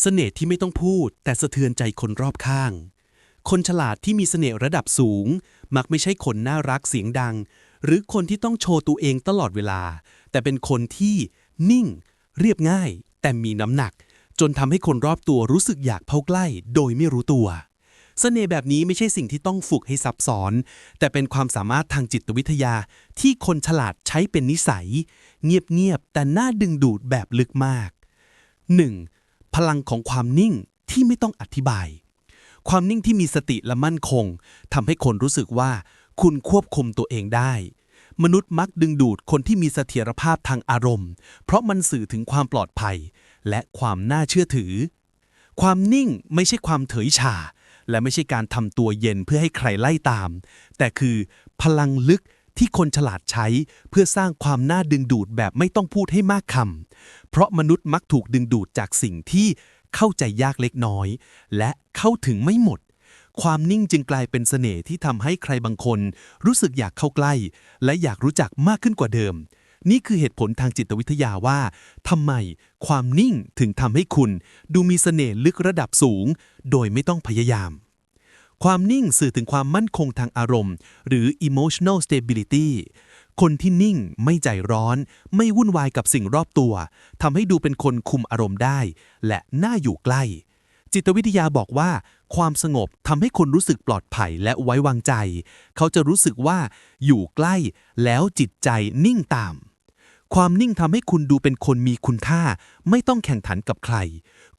เสน่ห์ที่ไม่ต้องพูด แต่สะเทือนใจคนรอบข้าง คนฉลาดที่มีเสน่ห์ระดับสูง มักไม่ใช่คนน่ารักเสียงดัง หรือคนที่ต้องโชว์ตัวเองตลอดเวลา แต่เป็นคนที่นิ่ง เรียบง่าย แต่มีน้ำหนัก จนทำให้คนรอบตัวรู้สึกอยากเข้าใกล้ โดยไม่รู้ตัว เสน่ห์แบบนี้ไม่ใช่สิ่งที่ต้องฝึกให้ซับซ้อน แต่เป็นความสามารถทางจิตวิทยา ที่คนฉลาดใช้เป็นนิสัย เงียบๆแต่น่าดึงดูดแบบลึกมาก 1. พลังของความนิ่งที่ไม่ต้องอธิบาย ความนิ่งที่มีสติและมั่นคงทำให้คนรู้สึกว่า คุณควบคุมตัวเองได้ มนุษย์มักดึงดูดคนที่มีเสถียรภาพทางอารมณ์ เพราะมันสื่อถึงความปลอดภัย และความน่าเชื่อถือ ความนิ่งไม่ใช่ความเถยชาและไม่ใช่การทำตัวเย็นเพื่อให้ใครไล่ตาม แต่คือพลังลึก ที่คนฉลาดใช้เพื่อสร้างความน่าดึงดูดแบบไม่ต้องพูดให้มากคำ เพราะมนุษย์มักถูกดึงดูดจากสิ่งที่เข้าใจยากเล็กน้อย และเข้าถึงไม่หมด ความนิ่งจึงกลายเป็นเสน่ห์ที่ทำให้ใครบางคน รู้สึกอยากเข้าใกล้ และอยากรู้จักมากขึ้นกว่าเดิม นี่คือเหตุผลทางจิตวิทยาว่าทำไมความนิ่งถึงทำให้คุณ ดูมีเสน่ห์ลึกระดับสูง โดยไม่ต้องพยายาม ความนิ่งสื่อถึงความมั่นคงทางอารมณ์ หรือ emotional stability คนที่นิ่งไม่ใจร้อน ไม่วุ่นวายกับสิ่งรอบตัวทำให้ดูเป็นคนคุมอารมณ์ได้ และน่าอยู่ใกล้ จิตวิทยาบอกว่า ความสงบทำให้คนรู้สึกปลอดภัยและไว้วางใจ เขาจะรู้สึกว่าอยู่ใกล้แล้วจิตใจนิ่งตาม ความนิ่งทำให้คุณดูเป็นคนมีคุณค่า ไม่ต้องแข่งขันกับใคร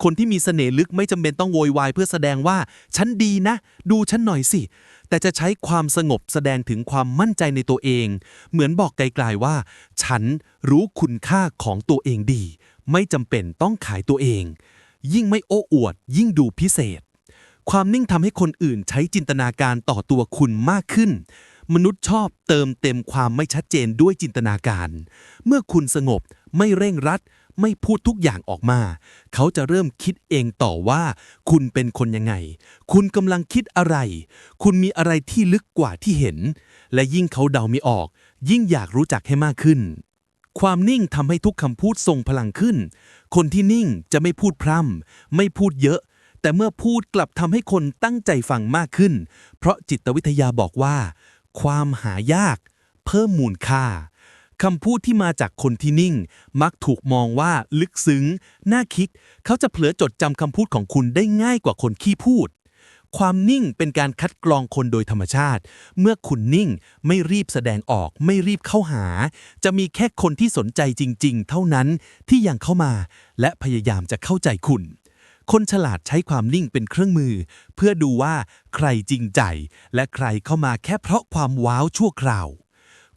คนที่มีเสน่ห์ลึกไม่จำเป็นต้องโวยวายเพื่อแสดงว่า ฉันดีนะ ดูฉันหน่อยสิ แต่จะใช้ความสงบแสดงถึงความมั่นใจในตัวเอง เหมือนบอกไกลๆว่า ฉันรู้คุณค่าของตัวเองดี ไม่จำเป็นต้องขายตัวเอง ยิ่งไม่โอ้อวด ยิ่งดูพิเศษ ความนิ่งทำให้คนอื่นใช้จินตนาการต่อตัวคุณมากขึ้น มนุษย์ชอบเติมเต็มความไม่ชัดเจนด้วยจินตนาการ เมื่อคุณสงบไม่เร่งรัด ไม่พูดทุกอย่างออกมา เขาจะเริ่มคิดเองต่อว่า คุณเป็นคนยังไง คุณกำลังคิดอะไร คุณมีอะไรที่ลึกกว่าที่เห็น และยิ่งเขาเดาไม่ออก ยิ่งอยากรู้จักให้มากขึ้น ความนิ่งทำให้ทุกคำพูดทรงพลังขึ้น คนที่นิ่งจะไม่พูดพร่ำไม่พูดเยอะแต่เมื่อพูดกลับทำให้คนตั้งใจฟังมากขึ้น เพราะจิตวิทยาบอกว่า ความหายาก เพิ่มมูลค่าคำพูดที่มาจากคนที่นิ่ง มักถูกมองว่าลึกซึ้ง น่าคิด เขาจะเผลอจดจำคำพูดของคุณได้ง่ายกว่าคนขี้พูด ความนิ่งเป็นการคัดกรองคนโดยธรรมชาติ เมื่อคุณนิ่งไม่รีบแสดงออกไม่รีบเข้าหา จะมีแค่คนที่สนใจจริง ๆ เท่านั้นที่ยังเข้ามา และพยายามจะเข้าใจคุณ คนฉลาดใช้ความนิ่งเป็นเครื่องมือ เพื่อดูว่าใครจริงใจ และใครเข้ามาแค่เพราะความว้าวชั่วคราว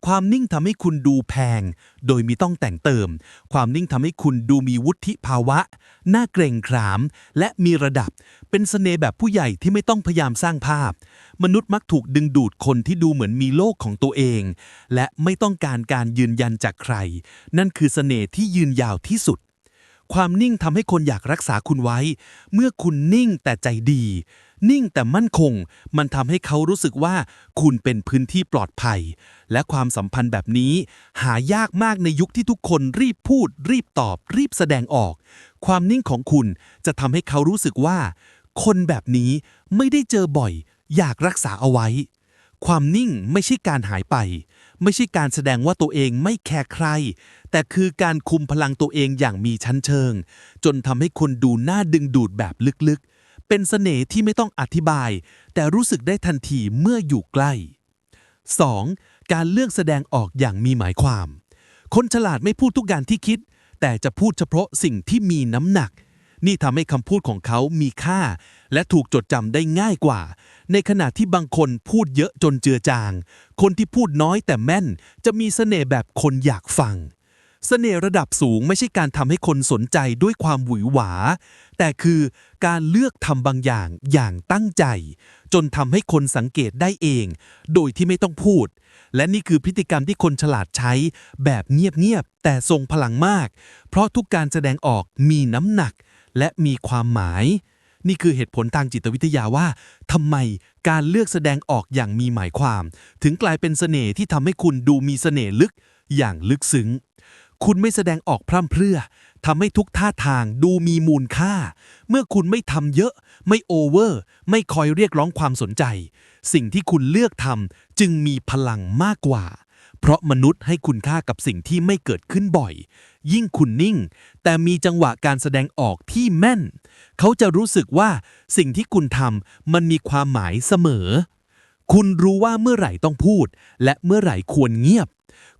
ความนิ่งทำให้คุณดูแพง โดยมีต้องแต่งเติม ความนิ่งทำให้คุณดูมีวุฒิภาวะ น่าเกรงขาม และมีระดับ เป็นเสน่ห์แบบผู้ใหญ่ที่ไม่ต้องพยายามสร้างภาพ มนุษย์มักถูกดึงดูดคนที่ดูเหมือนมีโลกของตัวเอง และไม่ต้องการการยืนยันจากใคร นั่นคือเสน่ห์ที่ยืนยาวที่สุด ความนิ่งทำให้คนอยากรักษาคุณไว้ เมื่อคุณนิ่งแต่ใจดี นิ่งแต่มั่นคง มันทำให้เขารู้สึกว่า คุณเป็นพื้นที่ปลอดภัย และความสัมพันธ์แบบนี้ หายากมากในยุคที่ทุกคนรีบพูด รีบตอบ รีบแสดงออก ความนิ่งของคุณจะทำให้เขารู้สึกว่า คนแบบนี้ไม่ได้เจอบ่อย อยากรักษาเอาไว้ ความนิ่งไม่ใช่การหายไป ไม่ใช่การแสดงว่าตัวเองไม่แคร์ใคร แต่คือการคุมพลังตัวเองอย่างมีชั้นเชิง จนทำให้คนดูน่าดึงดูดแบบลึกๆ เป็นเสน่ห์ที่ไม่ต้องอธิบาย แต่รู้สึกได้ทันทีเมื่ออยู่ใกล้ 2. การเลือกแสดงออกอย่างมีหมายความ คนฉลาดไม่พูดทุกอย่างที่คิด แต่จะพูดเฉพาะสิ่งที่มีน้ำหนัก นี่ทำให้คำพูดของเขามีค่า และถูกจดจำได้ง่ายกว่า ในขณะที่บางคนพูดเยอะจนเจือจาง คนที่พูดน้อยแต่แม่น จะมีเสน่ห์แบบคนอยากฟังเสน่ห์ระดับสูงไม่ใช่การทำให้คนสนใจด้วยความหวือหวา แต่คือการเลือกทำบางอย่างอย่างตั้งใจ จนทำให้คนสังเกตได้เอง โดยที่ไม่ต้องพูด และนี่คือพฤติกรรมที่คนฉลาดใช้แบบเงียบๆแต่ทรงพลังมาก เพราะทุกการแสดงออกมีน้ำหนัก และมีความหมาย นี่คือเหตุผลทางจิตวิทยาว่าทำไมการเลือกแสดงออกอย่างมีหมายความ ถึงกลายเป็นเสน่ห์ที่ทำให้คุณดูมีเสน่ห์ลึกอย่างลึกซึ้งคุณไม่แสดงออกพร่ำเพรื่อทำให้ทุกท่าทางดูมีมูลค่า เมื่อคุณไม่ทำเยอะ ไม่โอเวอร์ ไม่คอยเรียกร้องความสนใจ สิ่งที่คุณเลือกทำจึงมีพลังมากกว่า เพราะมนุษย์ให้คุณค่ากับสิ่งที่ไม่เกิดขึ้นบ่อย ยิ่งคุณนิ่ง แต่มีจังหวะการแสดงออกที่แม่น เขาจะรู้สึกว่าสิ่งที่คุณทำมันมีความหมายเสมอ คุณรู้ว่าเมื่อไหร่ต้องพูด และเมื่อไหร่ควรเงียบ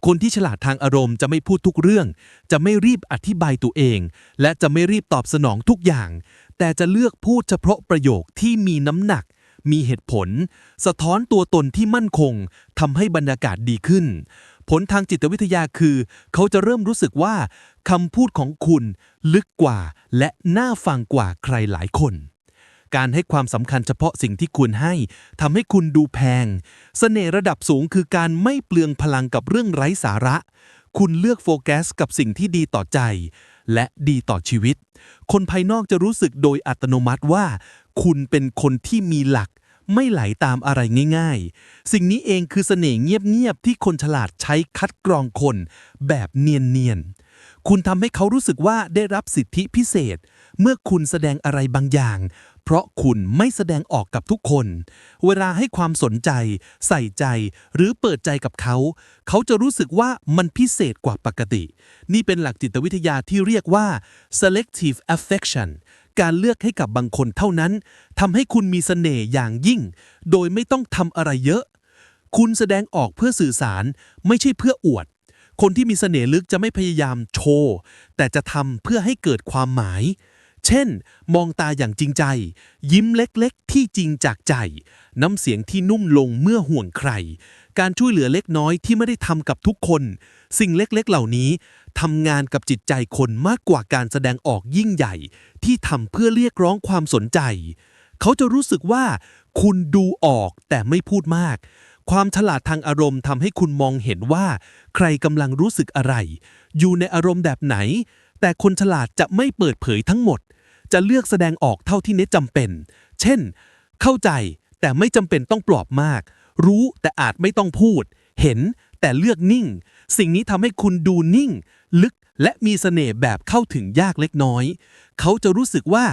คนที่ฉลาดทางอารมณ์จะไม่พูดทุกเรื่อง จะไม่รีบอธิบายตัวเอง และจะไม่รีบตอบสนองทุกอย่าง แต่จะเลือกพูดเฉพาะประโยคที่มีน้ำหนัก มีเหตุผล สะท้อนตัวตนที่มั่นคงทำให้บรรยากาศดีขึ้น ผลทางจิตวิทยาคือ เขาจะเริ่มรู้สึกว่าคำพูดของคุณลึกกว่า และน่าฟังกว่าใครหลายคนการให้ความสำคัญเฉพาะสิ่งที่คุณให้ทำให้คุณดูแพงเสน่ห์ระดับสูงคือการไม่เปลืองพลังกับเรื่องไร้สาระ คุณเลือกโฟกัสกับสิ่งที่ดีต่อใจ และดีต่อชีวิต คนภายนอกจะรู้สึกโดยอัตโนมัติว่า คุณเป็นคนที่มีหลัก ไม่ไหลตามอะไรง่าย ๆ สิ่งนี้เองคือเสน่ห์เงียบ ๆ ที่คนฉลาดใช้คัดกรองคนแบบเนียน ๆ คุณทำให้เขารู้สึกว่าได้รับสิทธิพิเศษ เมื่อคุณแสดงอะไรบางอย่าง เพราะคุณไม่แสดงออกกับทุกคน เวลาให้ความสนใจ ใส่ใจ หรือเปิดใจกับเขา เขาจะรู้สึกว่ามันพิเศษกว่าปกติ นี่เป็นหลักจิตวิทยาที่เรียกว่า selective affection การเลือกให้กับบางคนเท่านั้นทำให้คุณมีเสน่ห์อย่างยิ่ง โดยไม่ต้องทำอะไรเยอะ คุณแสดงออกเพื่อสื่อสาร ไม่ใช่เพื่ออวด คนที่มีเสน่ห์ลึกจะไม่พยายามโชว์ แต่จะทำเพื่อให้เกิดความหมาย เช่น มองตาอย่างจริงใจ ยิ้มเล็กๆ ที่จริงจากใจ น้ำเสียงที่นุ่มลงเมื่อห่วงใคร การช่วยเหลือเล็กน้อยที่ไม่ได้ทำกับทุกคน สิ่งเล็กๆ เหล่านี้ทำงานกับจิตใจคนมากกว่าการแสดงออกยิ่งใหญ่ ที่ทำเพื่อเรียกร้องความสนใจ เขาจะรู้สึกว่า คุณดูออกแต่ไม่พูดมาก ความฉลาดทางอารมณ์ทำให้คุณมองเห็นว่า ใครกำลังรู้สึกอะไร อยู่ในอารมณ์แบบไหน แต่คนฉลาดจะไม่เปิดเผยทั้งหมด จะเลือกแสดงออกเท่าที่เน็ตจำเป็น เช่น เข้าใจแต่ไม่จำเป็นต้องปลอบมาก รู้แต่อาจไม่ต้องพูด เห็นแต่เลือกนิ่ง สิ่งนี้ทำให้คุณดูนิ่ง ลึกและมีเสน่ห์แบบเข้าถึงยากเล็กน้อย เขาจะรู้สึกว่า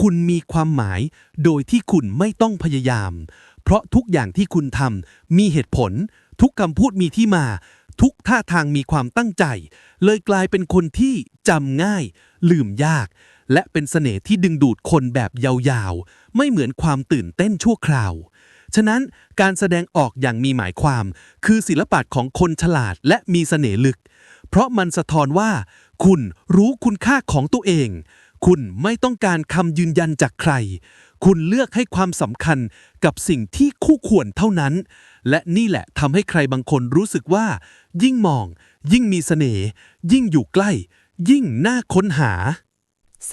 คุณมีความหมาย โดยที่คุณไม่ต้องพยายาม เพราะทุกอย่างที่คุณทำมีเหตุผล ทุกคำพูดมีที่มา ทุกท่าทางมีความตั้งใจ เลยกลายเป็นคนที่จำง่าย ลืมยาก และเป็นเสน่ห์ที่ดึงดูดคนแบบยาวๆ ไม่เหมือนความตื่นเต้นชั่วคราว ฉะนั้นการแสดงออกอย่างมีหมายความ คือศิลปะของคนฉลาดและมีเสน่ห์ลึก เพราะมันสะท้อนว่า คุณรู้คุณค่าของตัวเอง คุณไม่ต้องการคำยืนยันจากใคร คุณเลือกให้ความสำคัญกับสิ่งที่คู่ควรเท่านั้น และนี่แหละทำให้ใครบางคนรู้สึกว่า ยิ่งมอง ยิ่งมีเสน่ห์ยิ่งอยู่ใกล้ ยิ่งน่าค้นหา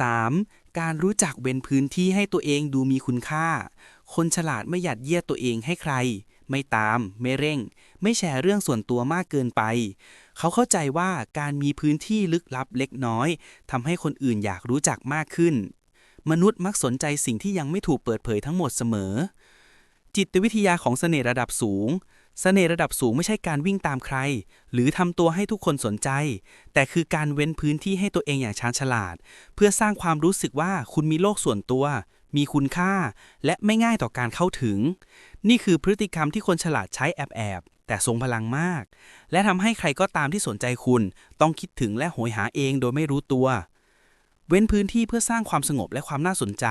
3. การรู้จักเว้นพื้นที่ให้ตัวเองดูมีคุณค่า คนฉลาดไม่หยัดเยียดตัวเองให้ใคร ไม่ตาม ไม่เร่ง ไม่แชร์เรื่องส่วนตัวมากเกินไป เขาเข้าใจว่าการมีพื้นที่ลึกลับเล็กน้อยทำให้คนอื่นอยากรู้จักมากขึ้น มนุษย์มักสนใจสิ่งที่ยังไม่ถูกเปิดเผยทั้งหมดเสมอ จิตวิทยาของเสน่ห์ระดับสูง เสน่ห์ระดับสูงไม่ใช่การวิ่งตามใคร หรือทำตัวให้ทุกคนสนใจ แต่คือการเว้นพื้นที่ให้ตัวเองอย่างชาญฉลาด เพื่อสร้างความรู้สึกว่าคุณมีโลกส่วนตัว มีคุณค่า และไม่ง่ายต่อการเข้าถึง นี่คือพฤติกรรมที่คนฉลาดใช้แอบแอบแต่ทรงพลังมาก และทำให้ใครก็ตามที่สนใจคุณ ต้องคิดถึงและโหยหาเองโดยไม่รู้ตัว เว้นพื้นที่เพื่อสร้างความสงบและความน่าสนใจ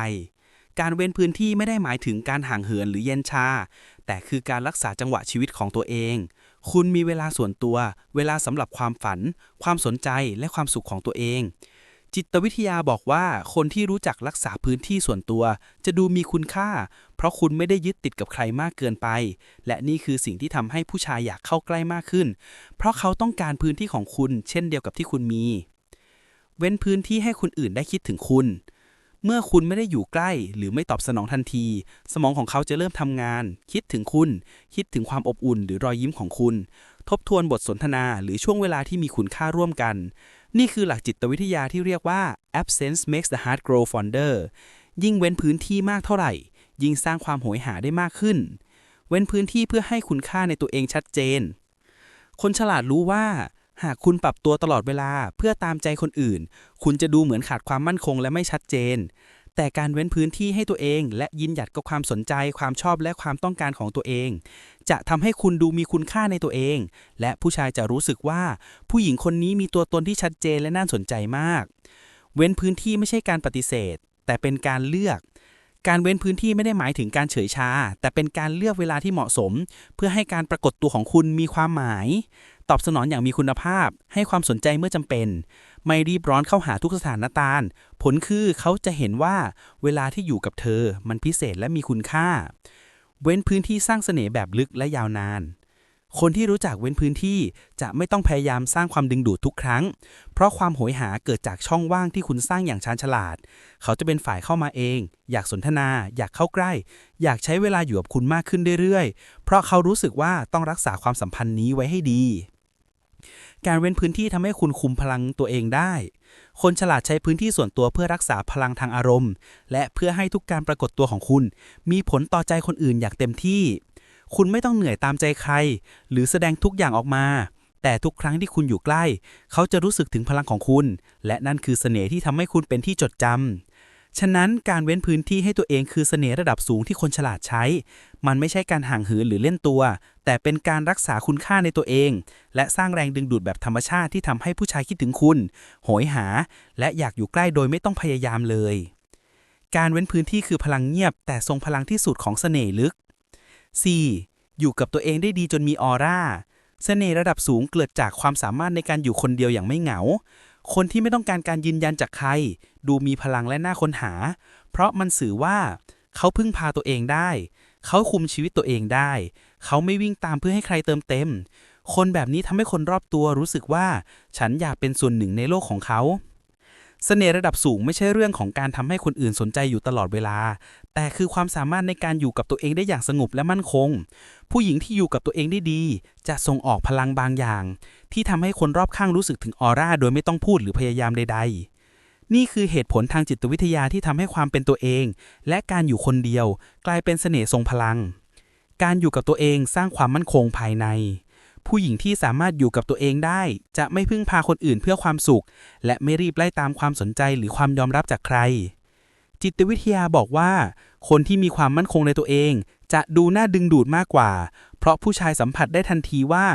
การเว้นพื้นที่ไม่ได้หมายถึงการห่างเหินหรือเย็นชา แต่คือการรักษาจังหวะชีวิตของตัวเอง คุณมีเวลาส่วนตัว เวลาสำหรับความฝัน ความสนใจและความสุขของตัวเอง จิตวิทยาบอกว่าคนที่รู้จักรักษาพื้นที่ส่วนตัว จะดูมีคุณค่า เพราะคุณไม่ได้ยึดติดกับใครมากเกินไป และนี่คือสิ่งที่ทำให้ผู้ชายอยากเข้าใกล้มากขึ้น เพราะเขาต้องการพื้นที่ของคุณ เช่นเดียวกับที่คุณมี เว้นพื้นที่ให้คนอื่นได้คิดถึงคุณ เมื่อคุณไม่ได้อยู่ใกล้หรือไม่ตอบสนองทันที สมองของเขาจะเริ่มทำงาน คิดถึงคุณ คิดถึงความอบอุ่นหรือรอยยิ้มของคุณ ทบทวนบทสนทนาหรือช่วงเวลาที่มีคุณค่าร่วมกัน นี่คือหลักจิตวิทยาที่เรียกว่า absence makes the heart grow fonder ยิ่งเว้นพื้นที่มากเท่าไหร่ ยิ่งสร้างความโหยหาได้มากขึ้น เว้นพื้นที่เพื่อให้คุณค่าในตัวเองชัดเจน คนฉลาดรู้ว่า หากคุณปรับตัวตลอดเวลาเพื่อตามใจคนอื่น คุณจะดูเหมือนขาดความมั่นคงและไม่ชัดเจน แต่การเว้นพื้นที่ให้ตัวเอง และยินหยัดกับความสนใจ ความชอบและความต้องการของตัวเอง จะทำให้คุณดูมีคุณค่าในตัวเอง และผู้ชายจะรู้สึกว่า ผู้หญิงคนนี้มีตัวตนที่ชัดเจนและน่าสนใจมาก เว้นพื้นที่ไม่ใช่การปฏิเสธ แต่เป็นการเลือกการเว้นพื้นที่ไม่ได้หมายถึงการเฉยชา แต่เป็นการเลือกเวลาที่เหมาะสม เพื่อให้การปรากฏตัวของคุณมีความหมาย ตอบสนองอย่างมีคุณภาพ ให้ความสนใจเมื่อจำเป็น ไม่รีบร้อนเข้าหาทุกสถานการณ์ ผลคือเขาจะเห็นว่าเวลาที่อยู่กับเธอมันพิเศษและมีคุณค่า เว้นพื้นที่สร้างเสน่ห์แบบลึกและยาวนาน คนที่รู้จักเว้นพื้นที่จะไม่ต้องพยายามสร้างความดึงดูดทุกครั้ง เพราะความโหยหาเกิดจากช่องว่างที่คุณสร้างอย่างชาญฉลาด เขาจะเป็นฝ่ายเข้ามาเอง อยากสนทนา อยากเข้าใกล้ อยากใช้เวลาอยู่กับคุณมากขึ้นเรื่อยๆ เพราะเขารู้สึกว่าต้องรักษาความสัมพันธ์นี้ไว้ให้ดี การเว้นพื้นที่ทำให้คุณคุมพลังตัวเองได้ คนฉลาดใช้พื้นที่ส่วนตัวเพื่อรักษาพลังทางอารมณ์ และเพื่อให้ทุกการปรากฏตัวของคุณ มีผลต่อใจคนอื่นอย่างเต็มที่ คุณไม่ต้องเหนื่อยตามใจใคร หรือแสดงทุกอย่างออกมา แต่ทุกครั้งที่คุณอยู่ใกล้ เขาจะรู้สึกถึงพลังของคุณ และนั่นคือเสน่ห์ที่ทำให้คุณเป็นที่จดจำ ฉะนั้นการเว้นพื้นที่ให้ตัวเองคือเสน่ห์ระดับสูงที่คนฉลาดใช้ มันไม่ใช่การห่างเหินหรือเล่นตัว แต่เป็นการรักษาคุณค่าในตัวเอง และสร้างแรงดึงดูดแบบธรรมชาติที่ทำให้ผู้ชายคิดถึงคุณ โหยหา และอยากอยู่ใกล้โดยไม่ต้องพยายามเลย การเว้นพื้นที่คือพลังเงียบ แต่ทรงพลังที่สุดของเสน่ห์ลึก 4. อยู่กับตัวเองได้ดีจนมีออร่า เสน่ห์ระดับสูงเกิดจากความสามารถในการอยู่คนเดียวอย่างไม่เหงา คนที่ไม่ต้องการการยืนยันจากใคร ดูมีพลังและน่าค้นหา เพราะมันสื่อว่า เขาพึ่งพาตัวเองได้ เขาคุมชีวิตตัวเองได้ เขาไม่วิ่งตามเพื่อให้ใครเติมเต็ม คนแบบนี้ทำให้คนรอบตัวรู้สึกว่า ฉันอยากเป็นส่วนหนึ่งในโลกของเขา เสน่ห์ระดับสูงไม่ใช่เรื่องของการทำให้คนอื่นสนใจอยู่ตลอดเวลา แต่คือความสามารถในการอยู่กับตัวเองได้อย่างสงบและมั่นคง ผู้หญิงที่อยู่กับตัวเองได้ดี จะส่งออกพลังบางอย่าง ที่ทำให้คนรอบข้างรู้สึกถึงออร่าโดยไม่ต้องพูดหรือพยายามใด ๆนี่คือเหตุผลทางจิตวิทยาที่ทำให้ความเป็นตัวเอง และการอยู่คนเดียว กลายเป็นเสน่ห์ทรงพลัง การอยู่กับตัวเองสร้างความมั่นคงภายใน ผู้หญิงที่สามารถอยู่กับตัวเองได้ จะไม่พึ่งพาคนอื่นเพื่อความสุข และไม่รีบไล่ตามความสนใจหรือความยอมรับจากใคร จิตวิทยาบอกว่า คนที่มีความมั่นคงในตัวเอง จะดูน่าดึงดูดมากกว่า เพราะผู้ชายสัมผัสได้ทันทีว่า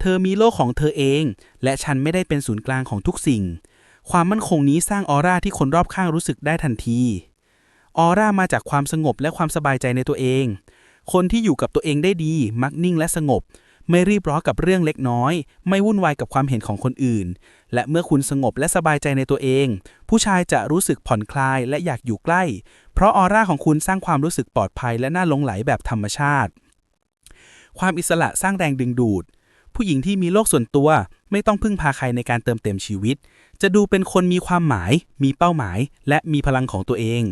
เธอมีโลกของเธอเอง และฉันไม่ได้เป็นศูนย์กลางของทุกสิ่ง ความมั่นคงนี้สร้างออร่าที่คนรอบข้างรู้สึกได้ทันทีออร่ามาจากความสงบและความสบายใจในตัวเอง คนที่อยู่กับตัวเองได้ดี มักนิ่งและสงบ ไม่รีบร้อนกับเรื่องเล็กน้อย ไม่วุ่นวายกับความเห็นของคนอื่น และเมื่อคุณสงบและสบายใจในตัวเอง ผู้ชายจะรู้สึกผ่อนคลายและอยากอยู่ใกล้ เพราะออร่าของคุณสร้างความรู้สึกปลอดภัยและน่าหลงไหลแบบธรรมชาติ ความอิสระสร้างแรงดึงดูด ผู้หญิงที่มีโลกส่วนตัว ไม่ต้องพึ่งพาใครในการเติมเต็มชีวิต จะดูเป็นคนมีความหมาย มีเป้าหมาย และมีพลังของตัวเอง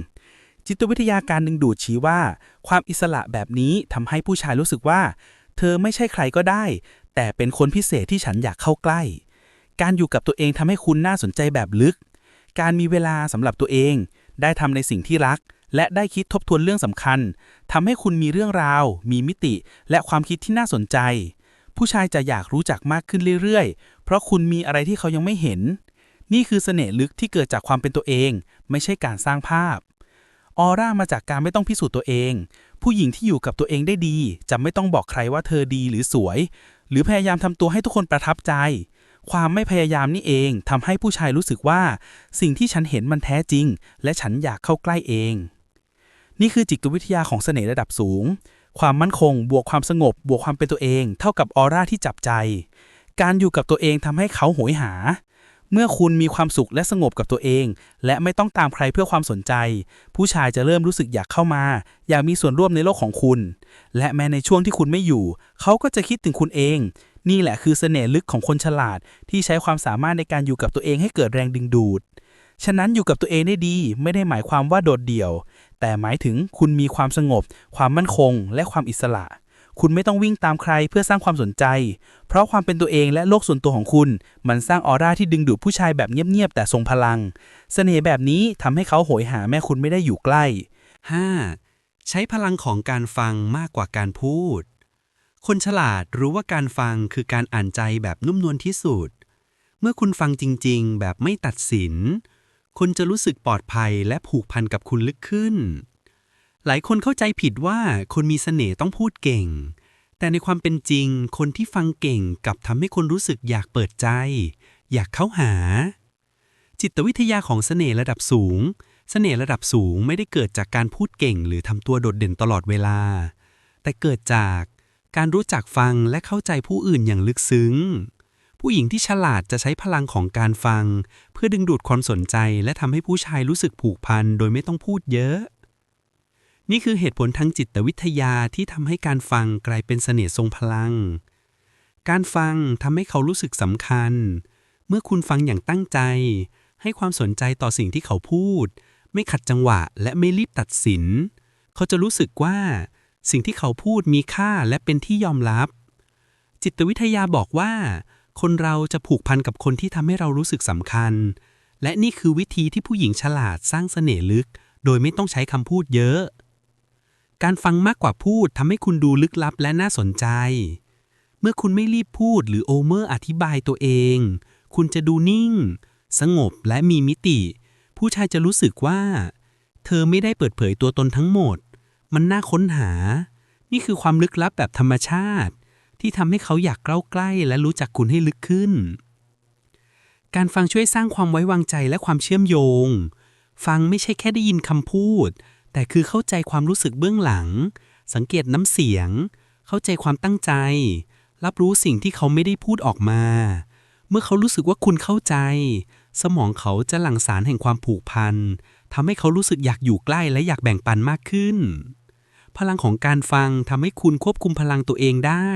จิตวิทยาการดึงดูดชี้ว่า ความอิสระแบบนี้ทำให้ผู้ชายรู้สึกว่า เธอไม่ใช่ใครก็ได้ แต่เป็นคนพิเศษที่ฉันอยากเข้าใกล้ การอยู่กับตัวเองทำให้คุณน่าสนใจแบบลึก การมีเวลาสำหรับตัวเอง ได้ทำในสิ่งที่รัก และได้คิดทบทวนเรื่องสำคัญทำให้คุณมีเรื่องราว มีมิติ และความคิดที่น่าสนใจ ผู้ชายจะอยากรู้จักมากขึ้นเรื่อยๆ เพราะคุณมีอะไรที่เขายังไม่เห็น นี่คือเสน่ห์ลึกที่เกิดจากความเป็นตัวเอง ไม่ใช่การสร้างภาพออร่ามาจากการไม่ต้องพิสูจน์ตัวเอง ผู้หญิงที่อยู่กับตัวเองได้ดี จะไม่ต้องบอกใครว่าเธอดีหรือสวย หรือพยายามทำตัวให้ทุกคนประทับใจ ความไม่พยายามนี่เองทำให้ผู้ชายรู้สึกว่า สิ่งที่ฉันเห็นมันแท้จริง และฉันอยากเข้าใกล้เอง นี่คือจิตวิทยาของเสน่ห์ระดับสูง ความมั่นคง บวกความสงบ บวกความเป็นตัวเอง เท่ากับออร่าที่จับใจ การอยู่กับตัวเองทำให้เขาโหยหา เมื่อคุณมีความสุขและสงบกับตัวเอง และไม่ต้องตามใครเพื่อความสนใจ ผู้ชายจะเริ่มรู้สึกอยากเข้ามา อยากมีส่วนร่วมในโลกของคุณ และแม้ในช่วงที่คุณไม่อยู่ เขาก็จะคิดถึงคุณเอง นี่แหละคือเสน่ห์ลึกของคนฉลาด ที่ใช้ความสามารถในการอยู่กับตัวเองให้เกิดแรงดึงดูด ฉะนั้นอยู่กับตัวเองได้ดี ไม่ได้หมายความว่าโดดเดี่ยว แต่หมายถึงคุณมีความสงบ ความมั่นคง และความอิสระ คุณไม่ต้องวิ่งตามใครเพื่อสร้างความสนใจ เพราะความเป็นตัวเองและโลกส่วนตัวของคุณ มันสร้างออร่าที่ดึงดูดผู้ชายแบบเงียบๆแต่ทรงพลังเสน่ห์แบบนี้ทำให้เขาโหยหาแม้คุณไม่ได้อยู่ใกล้ 5. ใช้พลังของการฟังมากกว่าการพูด คนฉลาดรู้ว่าการฟังคือการอ่านใจแบบนุ่มนวลที่สุด เมื่อคุณฟังจริง ๆ แบบไม่ตัดสินคนจะรู้สึกปลอดภัยและผูกพันกับคุณลึกขึ้น หลายคนเข้าใจผิดว่าคนมีเสน่ห์ต้องพูดเก่ง แต่ในความเป็นจริง คนที่ฟังเก่งกับทำให้คนรู้สึกอยากเปิดใจ อยากเข้าหา จิตวิทยาของเสน่ห์ระดับสูง เสน่ห์ระดับสูงไม่ได้เกิดจากการพูดเก่ง หรือทำตัวโดดเด่นตลอดเวลา แต่เกิดจากการรู้จักฟังและเข้าใจผู้อื่นอย่างลึกซึ้ง ผู้หญิงที่ฉลาดจะใช้พลังของการฟัง เพื่อดึงดูดความสนใจและทำให้ผู้ชายรู้สึกผูกพันโดยไม่ต้องพูดเยอะ นี่คือเหตุผลทางจิตวิทยาที่ทำให้การฟังกลายเป็นเสน่ห์ทรงพลัง การฟังทำให้เขารู้สึกสำคัญ เมื่อคุณฟังอย่างตั้งใจ ให้ความสนใจต่อสิ่งที่เขาพูด ไม่ขัดจังหวะและไม่รีบตัดสิน เขาจะรู้สึกว่า สิ่งที่เขาพูดมีค่าและเป็นที่ยอมรับ จิตวิทยาบอกว่า คนเราจะผูกพันกับคนที่ทำให้เรารู้สึกสำคัญ และนี่คือวิธีที่ผู้หญิงฉลาดสร้างเสน่ห์ลึก โดยไม่ต้องใช้คำพูดเยอะ การฟังมากกว่าพูดทำให้คุณดูลึกลับและน่าสนใจ เมื่อคุณไม่รีบพูดหรือโอเมอร์อธิบายตัวเอง คุณจะดูนิ่ง สงบและมีมิติ ผู้ชายจะรู้สึกว่า เธอไม่ได้เปิดเผยตัวตนทั้งหมด มันน่าค้นหา นี่คือความลึกลับแบบธรรมชาติ ที่ทำให้เขาอยากเข้าใกล้และรู้จักคุณให้ลึกขึ้น การฟังช่วยสร้างความไว้วางใจและความเชื่อมโยง ฟังไม่ใช่แค่ได้ยินคำพูด แต่คือเข้าใจความรู้สึกเบื้องหลัง สังเกตน้ำเสียง เข้าใจความตั้งใจ รับรู้สิ่งที่เขาไม่ได้พูดออกมา เมื่อเขารู้สึกว่าคุณเข้าใจ สมองเขาจะหลั่งสารแห่งความผูกพันทำให้เขารู้สึกอยากอยู่ใกล้และอยากแบ่งปันมากขึ้น พลังของการฟังทำให้คุณควบคุมพลังตัวเองได้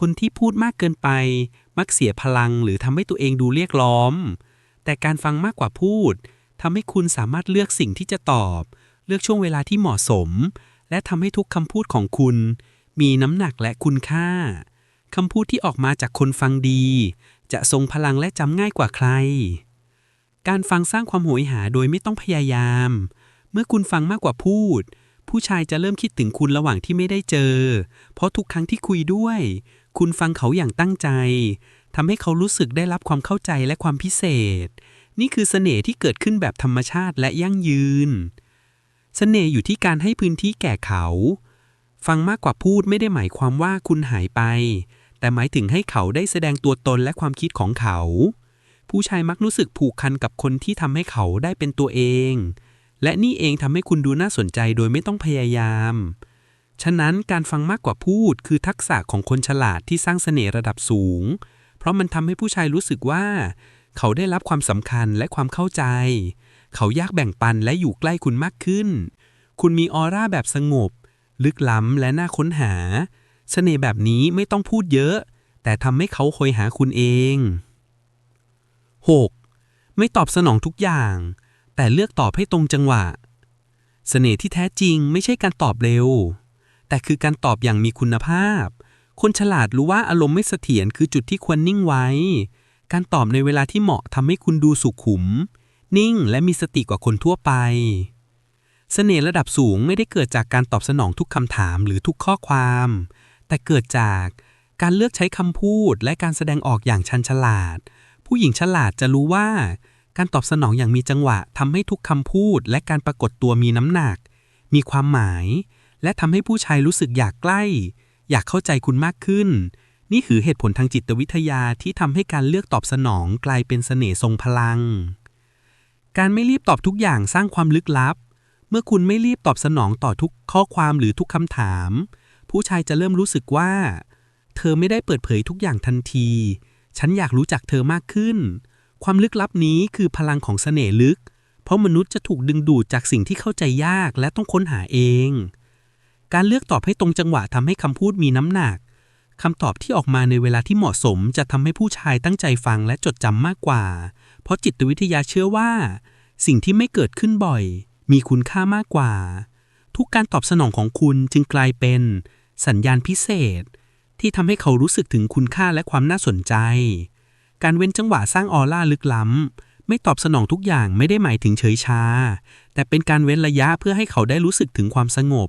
คนที่พูดมากเกินไป มักเสียพลังหรือทำให้ตัวเองดูเรียกล้อม แต่การฟังมากกว่าพูดทำให้คุณสามารถเลือกสิ่งที่จะตอบ เลือกช่วงเวลาที่เหมาะสม และทำให้ทุกคำพูดของคุณ มีน้ำหนักและคุณค่าคำพูดที่ออกมาจากคนฟังดี จะทรงพลังและจำง่ายกว่าใคร การฟังสร้างความโหยหาโดยไม่ต้องพยายาม เมื่อคุณฟังมากกว่าพูด ผู้ชายจะเริ่มคิดถึงคุณระหว่างที่ไม่ได้เจอ เพราะทุกครั้งที่คุยด้วย คุณฟังเขาอย่างตั้งใจทำให้เขารู้สึกได้รับความเข้าใจและความพิเศษ นี่คือเสน่ห์ที่เกิดขึ้นแบบธรรมชาติและยั่งยืน เสน่ห์อยู่ที่การให้พื้นที่แก่เขา ฟังมากกว่าพูดไม่ได้หมายความว่าคุณหายไป แต่หมายถึงให้เขาได้แสดงตัวตนและความคิดของเขา ผู้ชายมักรู้สึกผูกพันกับคนที่ทำให้เขาได้เป็นตัวเอง และนี่เองทำให้คุณดูน่าสนใจโดยไม่ต้องพยายาม ฉะนั้นการฟังมากกว่าพูดคือทักษะของคนฉลาดที่สร้างเสน่ห์ระดับสูง เพราะมันทำให้ผู้ชายรู้สึกว่า เขาได้รับความสำคัญและความเข้าใจ เขาอยากแบ่งปันและอยู่ใกล้คุณมากขึ้น คุณมีออร่าแบบสงบ ลึกล้ำและน่าค้นหา เสน่ห์แบบนี้ไม่ต้องพูดเยอะ แต่ทำให้เขาคอยหาคุณเอง 6. ไม่ตอบสนองทุกอย่าง แต่เลือกตอบให้ตรงจังหวะ เสน่ห์ที่แท้จริงไม่ใช่การตอบเร็ว แต่คือการตอบอย่างมีคุณภาพ คนฉลาดรู้ว่าอารมณ์ไม่เสถียรคือจุดที่ควรนิ่งไว้ การตอบในเวลาที่เหมาะทำให้คุณดูสุขุม นิ่งและมีสติกว่าคนทั่วไป เสน่ห์ระดับสูงไม่ได้เกิดจากการตอบสนองทุกคำถามหรือทุกข้อความ แต่เกิดจากการเลือกใช้คำพูดและการแสดงออกอย่างชันฉลาด ผู้หญิงฉลาดจะรู้ว่า การตอบสนองอย่างมีจังหวะทำให้ทุกคำพูดและการปรากฏตัวมีน้ำหนัก มีความหมาย และทำให้ผู้ชายรู้สึกอยากใกล้ อยากเข้าใจคุณมากขึ้น นี่คือเหตุผลทางจิตวิทยาที่ทำให้การเลือกตอบสนองกลายเป็นเสน่ห์ทรงพลัง การไม่รีบตอบทุกอย่างสร้างความลึกลับ เมื่อคุณไม่รีบตอบสนองต่อทุกข้อความหรือทุกคำถาม ผู้ชายจะเริ่มรู้สึกว่า เธอไม่ได้เปิดเผยทุกอย่างทันที ฉันอยากรู้จักเธอมากขึ้น ความลึกลับนี้คือพลังของเสน่ห์ลึก เพราะมนุษย์จะถูกดึงดูดจากสิ่งที่เข้าใจยากและต้องค้นหาเอง การเลือกตอบให้ตรงจังหวะทำให้คำพูดมีน้ำหนักคำตอบที่ออกมาในเวลาที่เหมาะสมจะทำให้ผู้ชายตั้งใจฟังและจดจำมากกว่า เพราะจิตวิทยาเชื่อว่า สิ่งที่ไม่เกิดขึ้นบ่อย มีคุณค่ามากกว่า ทุกการตอบสนองของคุณจึงกลายเป็น สัญญาณพิเศษ ที่ทำให้เขารู้สึกถึงคุณค่าและความน่าสนใจ การเว้นจังหวะสร้างออร่าลึกล้ำไม่ตอบสนองทุกอย่างไม่ได้หมายถึงเฉยชา แต่เป็นการเว้นระยะเพื่อให้เขาได้รู้สึกถึงความสงบ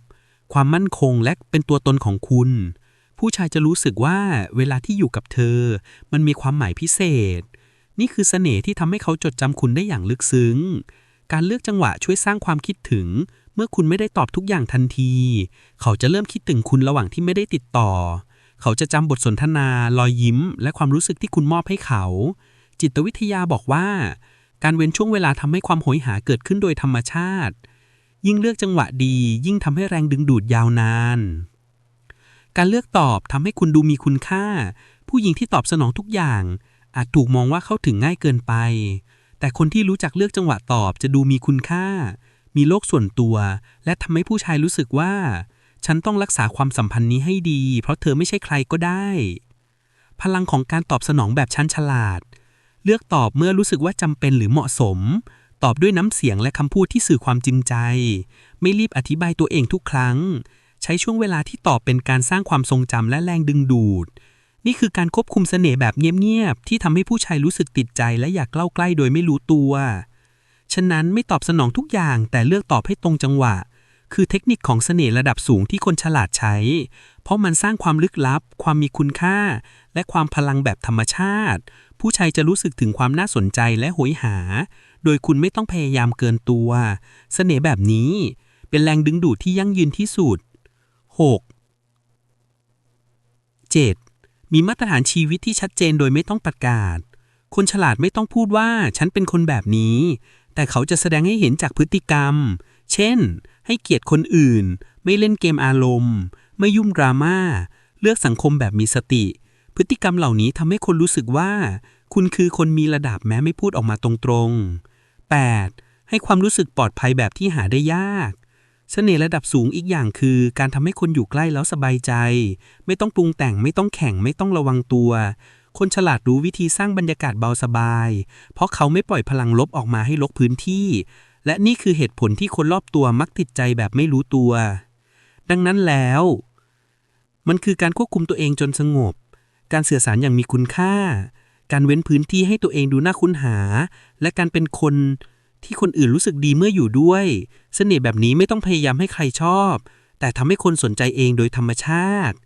ความมั่นคงและเป็นตัวตนของคุณ ผู้ชายจะรู้สึกว่าเวลาที่อยู่กับเธอ มันมีความหมายพิเศษ นี่คือเสน่ห์ที่ทำให้เขาจดจำคุณได้อย่างลึกซึ้ง การเลือกจังหวะช่วยสร้างความคิดถึง เมื่อคุณไม่ได้ตอบทุกอย่างทันที เขาจะเริ่มคิดถึงคุณระหว่างที่ไม่ได้ติดต่อ เขาจะจำบทสนทนา รอยยิ้ม และความรู้สึกที่คุณมอบให้เขา จิตวิทยาบอกว่า การเว้นช่วงเวลาทำให้ความโหยหาเกิดขึ้นโดยธรรมชาติ ยิ่งเลือกจังหวะดี ยิ่งทำให้แรงดึงดูดยาวนานการเลือกตอบทำให้คุณดูมีคุณค่า ผู้หญิงที่ตอบสนองทุกอย่าง อาจถูกมองว่าเข้าถึงง่ายเกินไป แต่คนที่รู้จักเลือกจังหวะตอบจะดูมีคุณค่า มีโลกส่วนตัว และทำให้ผู้ชายรู้สึกว่า ฉันต้องรักษาความสัมพันธ์นี้ให้ดี เพราะเธอไม่ใช่ใครก็ได้ พลังของการตอบสนองแบบชั้นฉลาด เลือกตอบเมื่อรู้สึกว่าจำเป็นหรือเหมาะสม ตอบด้วยน้ำเสียงและคำพูดที่สื่อความจริงใจ ไม่รีบอธิบายตัวเองทุกครั้ง ใช้ช่วงเวลาที่ตอบเป็นการสร้างความทรงจำและแรงดึงดูด นี่คือการควบคุมเสน่ห์แบบเงียบๆที่ทำให้ผู้ชายรู้สึกติดใจและอยากเล่าใกล้โดยไม่รู้ตัว ฉะนั้นไม่ตอบสนองทุกอย่างแต่เลือกตอบให้ตรงจังหวะ คือเทคนิคของเสน่ห์ระดับสูงที่คนฉลาดใช้ เพราะมันสร้างความลึกลับ ความมีคุณค่า และความพลังแบบธรรมชาติ ผู้ชายจะรู้สึกถึงความน่าสนใจและหยหา โดยคุณไม่ต้องพยายามเกินตัว เสน่ห์แบบนี้ เป็นแรงดึงดูดที่ยั่งยืนที่สุด 6. 7. มีมาตรฐานชีวิตที่ชัดเจนโดยไม่ต้องประกาศ คนฉลาดไม่ต้องพูดว่าฉันเป็นคนแบบนี้ แต่เขาจะแสดงให้เห็นจากพฤติกรรม เช่น ให้เกียรติคนอื่น ไม่เล่นเกมอารมณ์ ไม่ยุ่งดราม่า เลือกสังคมแบบมีสติ พฤติกรรมเหล่านี้ทำให้คนรู้สึกว่า คุณคือคนมีระดับแม้ไม่พูดออกมาตรงๆ 8. ให้ความรู้สึกปลอดภัยแบบที่หาได้ยาก เสน่ห์ระดับสูงอีกอย่างคือ การทำให้คนอยู่ใกล้แล้วสบายใจ ไม่ต้องปรุงแต่งไม่ต้องแข่งไม่ต้องระวังตัว คนฉลาดรู้วิธีสร้างบรรยากาศเบาสบาย เพราะเขาไม่ปล่อยพลังลบออกมาให้ลกพื้นที่ และนี่คือเหตุผลที่คนรอบตัวมักติดใจแบบไม่รู้ตัว ดังนั้นแล้ว มันคือการควบคุมตัวเองจนสงบ การสื่อสารอย่างมีคุณค่า การเว้นพื้นที่ให้ตัวเองดูน่าคุ้นหา และการเป็นคน ที่คนอื่นรู้สึกดีเมื่ออยู่ด้วย เสน่ห์แบบนี้ไม่ต้องพยายามให้ใครชอบ แต่ทำให้คนสนใจเองโดยธรรมชาติ